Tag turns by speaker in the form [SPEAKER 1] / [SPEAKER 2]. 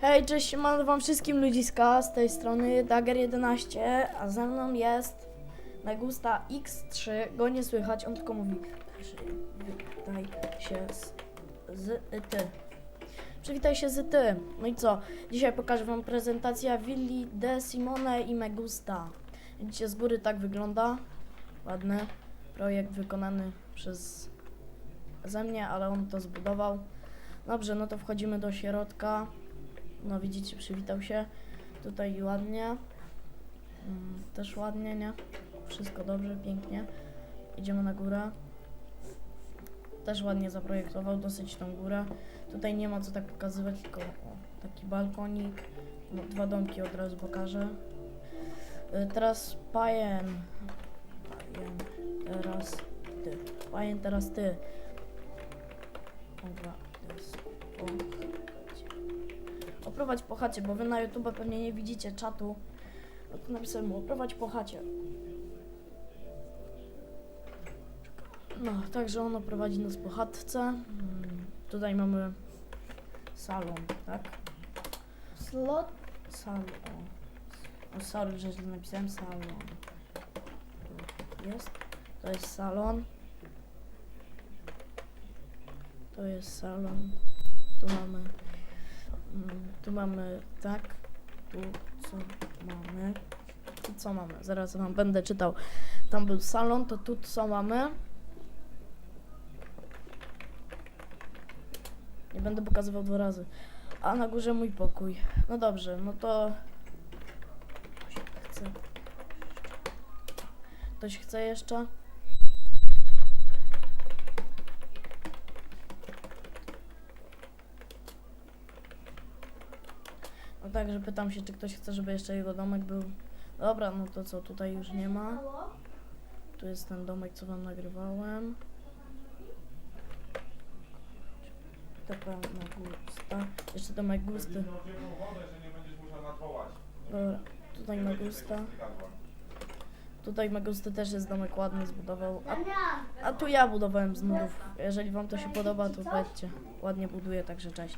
[SPEAKER 1] Hej, cześć, mam wam wszystkim ludziska z tej strony Dagger11, a ze mną jest Megusta X3, go nie słychać, on tylko mówi Przywitaj się z, z ty. Przywitaj się z ty. No i co? Dzisiaj pokażę wam prezentację Willi de Simone i Megusta. Widzicie, z góry tak wygląda. Ładny projekt wykonany przez ze mnie, ale on to zbudował. Dobrze, no to wchodzimy do środka. No widzicie, przywitał się. Tutaj ładnie. Mm, Też ładnie, nie? Wszystko dobrze, pięknie. Idziemy na górę. Też ładnie zaprojektował dosyć tą górę. Tutaj nie ma co tak pokazywać, tylko o, taki balkonik. No, dwa domki od razu pokażę. Y, Teraz pajen. Pajen. Teraz ty. Pajen, teraz ty. Oprowadź po chacie, bo wy na YouTube pewnie nie widzicie czatu. No to napisałem mu, oprowadź po chacie. No, także on oprowadzi nas po chatce. Mm, tutaj mamy salon, tak? Slot? Salon. O, sorry, że źle napisałem salon. Tu Jest. To jest salon. To jest salon. Tu mamy. Tu mamy tak. Tu co mamy. Tu co mamy? Zaraz wam będę czytał. Tam był salon, to tu co mamy. Nie będę pokazywał dwa razy. A na górze mój pokój. No dobrze, no to. Ktoś chce. Ktoś chce jeszcze? No także pytam się, czy ktoś chce, żeby jeszcze jego domek był. Dobra, no to co, tutaj już nie ma. Tu jest ten domek, co wam nagrywałem. TP Magusta. Jeszcze domek Gusty. Dobra, tutaj Magusta. Tutaj Magusty też jest domek ładny, zbudował. A, a tu ja budowałem z nudów. Jeżeli wam to się podoba, to powiedzcie. Ładnie buduję, także cześć.